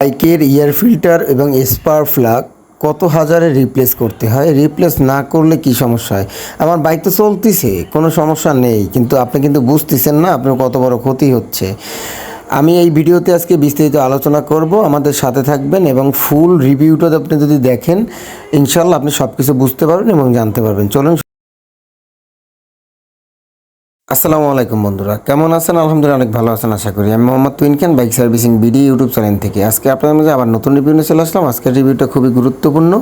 বাইকের air filter এবং spark plug কত হাজারে রিপ্লেস করতে হয়? রিপ্লেস না করলে কি সমস্যা হয়? আমার বাইক তো চলতেছে, কোনো সমস্যা নেই, কিন্তু আপনি কিন্তু বুঝতেছেন না, আপনার কত বড় ক্ষতি হচ্ছে। আমি এই ভিডিওতে আজকে বিস্তারিত আলোচনা করব, আমাদের সাথে থাকবেন এবং ফুল রিভিউটা আপনি যদি দেখেন ইনশাল্লাহ আপনি সব কিছু বুঝতে পারবেন এবং জানতে পারবেন। চলুন আসসালামু আলাইকুম বন্ধুরা, কেমন আছেন? আলহামদুলিল্লাহ অনেক ভালো আছেন, আশা করি। আমি Mohammad তুইন Khan, bike servicing BD YouTube channel থেকে। আজকে আপনাদের মাঝে আবার নতুন রিভিউ নিয়ে চলে আসলাম। আজকের রিভিউটা খুবই গুরুত্বপূর্ণ।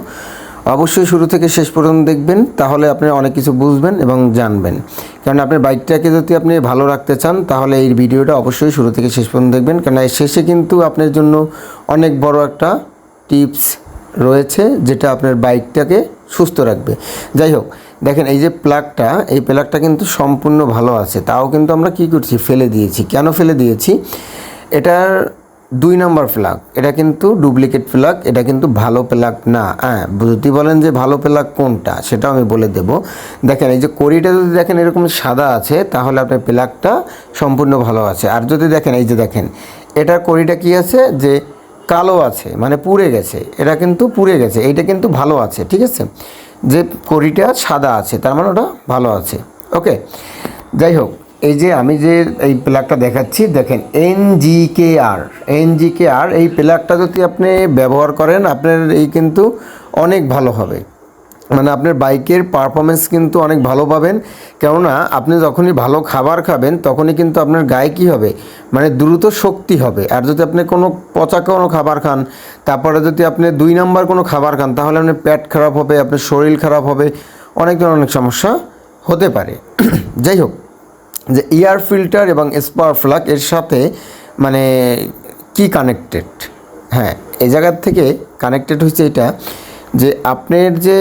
অবশ্যই শুরু থেকে শেষ পর্যন্ত দেখবেন, তাহলে আপনি অনেক কিছু বুঝবেন এবং জানবেন। কারণ আপনার বাইকটাকে যদি আপনি ভালো রাখতে চান, তাহলে এই ভিডিওটা অবশ্যই শুরু থেকে শেষ পর্যন্ত দেখবেন। কারণ এর শেষে কিন্তু আপনার জন্য অনেক বড় একটা টিপস রয়েছে, যেটা আপনার বাইকটাকে সুস্থ রাখবে। যাই হোক, দেখেন এই যে প্লাগটা এই প্লাগটা কিন্তু সম্পূর্ণ ভালো আছে। তাও কিন্তু আমরা কি করছি? ফেলে দিয়েছি। কেন ফেলে দিয়েছি? এটার দুই নম্বর প্লাগ এটা কিন্তু ডুপ্লিকেট প্লাগ এটা কিন্তু ভালো প্লাগ না। হ্যাঁ যদি বলেন যে ভালো প্লাগ কোনটা, সেটাও আমি বলে দেব। দেখেন, এই যে কড়িটা যদি দেখেন এরকম সাদা আছে, তাহলে আপনার প্লাগটা সম্পূর্ণ ভালো আছে। আর যদি দেখেন, এই যে দেখেন এটার কড়িটা কি আছে? যে কালো আছে মানে পুড়ে গেছে, এটা কিন্তু পুড়ে গেছে, এইটা কিন্তু ভালো আছে, ঠিক আছে? যে কড়িটা সাদা আছে, তার মানে ওটা ভালো আছে, ওকে? যাই হোক, এই যে আমি যে এই প্লাগটা দেখাচ্ছি, দেখেন এন জি কে আর এন জি কে আর এই প্লাগটা যদি আপনি ব্যবহার করেন, আপনার এই কিন্তু অনেক ভালো হবে। মানে আপনার বাইকের পারফরমেন্স কিন্তু অনেক ভালো পাবেন। কেননা আপনি যখনই ভালো খাবার খাবেন, তখনই কিন্তু আপনার গায়ে কী হবে? মানে দ্রুত শক্তি হবে। আর যদি আপনি কোনো পচা কোনো খাবার খান, তারপরে যদি আপনি দুই নাম্বার কোনো খাবার খান, তাহলে আপনার পেট খারাপ হবে, আপনার শরীর খারাপ হবে। অনেক ধরনের অনেক সমস্যা হতে পারে। যাই হোক, যে এয়ার ফিল্টার এবং স্পার ফ্লাক এর সাথে মানে কি কানেক্টেড হ্যাঁ এই জায়গার থেকে কানেক্টেড হচ্ছে এটা। যে আপনার যে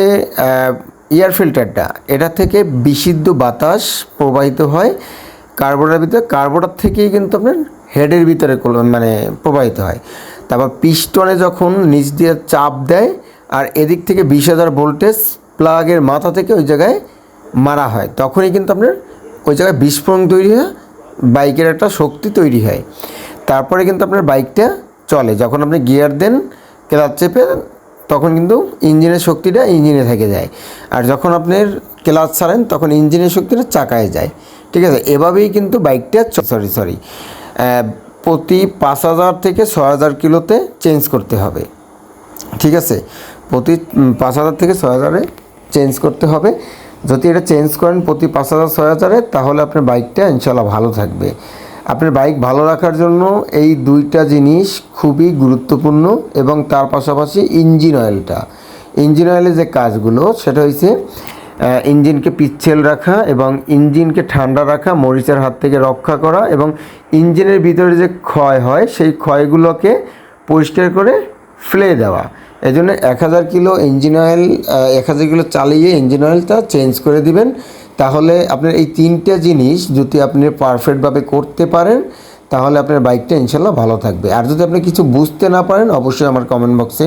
এয়ার ফিল্টারটা এটা থেকে বিশুদ্ধ বাতাস প্রবাহিত হয় কার্বোটার ভিতরে, কার্বোটার থেকেই কিন্তু আপনার হেডের ভিতরে মানে প্রবাহিত হয়। তারপর পিস্টনে যখন নিচ দিয়ে চাপ দেয়, আর এদিক থেকে বিশ হাজার ভোল্টেজ প্লাগের মাথা থেকে ওই জায়গায় মারা হয়, তখনই কিন্তু আপনার ওই জায়গায় বিস্ফোরণ তৈরি হয়, বাইকের একটা শক্তি তৈরি হয়। তারপরে কিন্তু আপনার বাইকটা চলে, যখন আপনি গিয়ার দেন ক্লাচ চেপে তখন কিন্তু ইঞ্জিনের শক্তিটা ইঞ্জিনে থেকে যায়। আর যখন আপনার ক্লাচ ছাড়েন, তখন ইঞ্জিনের শক্তিটা চাকায় যায়। ঠিক আছে? এভাবেই কিন্তু বাইকটা সরি সরি প্রতি পাঁচ হাজার থেকে ছ হাজার কিলোতে চেঞ্জ করতে হবে। ঠিক আছে? প্রতি পাঁচ হাজার থেকে ছয় হাজারে চেঞ্জ করতে হবে। যদি এটা চেঞ্জ করেন প্রতি পাঁচ হাজার ছয় হাজারে, তাহলে আপনার বাইকটা ইনশাল্লাহ ভালো থাকবে। আপনার বাইক ভালো রাখার জন্য এই দুইটা জিনিস খুবই গুরুত্বপূর্ণ এবং তার পাশাপাশি ইঞ্জিন অয়েলটা। ইঞ্জিন অয়েলের যে কাজগুলো, সেটা হচ্ছে ইঞ্জিনকে পিচ্ছেল রাখা এবং ইঞ্জিনকে ঠান্ডা রাখা, মরিচের হাত থেকে রক্ষা করা এবং ইঞ্জিনের ভিতরে যে ক্ষয় হয়, সেই ক্ষয়গুলোকে পরিষ্কার করে ফেলে দেওয়া। এই জন্য এক হাজার কিলো ইঞ্জিন অয়েল এক হাজার কিলো চালিয়ে ইঞ্জিন অয়েলটা চেঞ্জ করে দিবেন। তাহলে আপনার এই তিনটে জিনিস যদি আপনি পারফেক্টভাবে করতে পারেন, তাহলে আপনার বাইকটা ইনশাল্লাহ ভালো থাকবে। আর যদি আপনি কিছু বুঝতে না পারেন, অবশ্যই আমার কমেন্ট বক্সে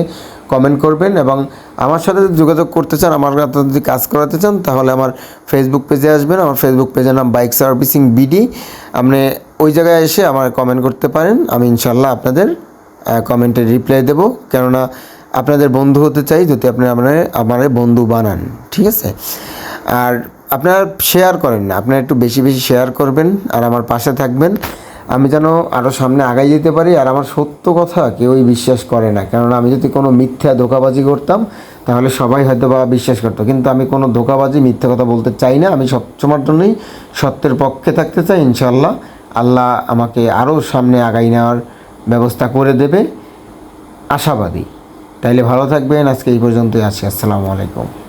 কমেন্ট করবেন এবং আমার সাথে যদি যোগাযোগ করতে চান, আমার যদি কাজ করাতে চান, তাহলে আমার ফেসবুক পেজে আসবেন। আমার ফেসবুক পেজের নাম বাইক সার্ভিসিং বিডি আপনি ওই জায়গায় এসে আমার কমেন্ট করতে পারেন। আমি ইনশাল্লাহ আপনাদের কমেন্টে রিপ্লাই দেবো। কেননা আপনাদের বন্ধু হতে চাই যদি আপনি আমার বন্ধু বানান। ঠিক আছে? আর আপনারা শেয়ার করেন না, আপনারা একটু বেশি বেশি শেয়ার করবেন আর আমার পাশে থাকবেন। আমি যেন আরও সামনে আগাই যেতে পারি আর আমার সত্য কথা কেউই বিশ্বাস করে না, কেননা আমি যদি কোনো মিথ্যা ধোকাবাজি করতাম তাহলে সবাই হয়তো বা বিশ্বাস করতো। কিন্তু আমি কোনো ধোকাবাজি, মিথ্যা কথা বলতে চাই না, আমি সবসময়ের জন্যই সত্যের পক্ষে থাকতে চাই ইনশাল্লাহ আল্লাহ আমাকে আরও সামনে আগাই নেওয়ার ব্যবস্থা করে দেবে। আশাবাদী। তাইলে ভালো থাকবেন, আজকে এই পর্যন্তই আছি। আসসালামু আলাইকুম।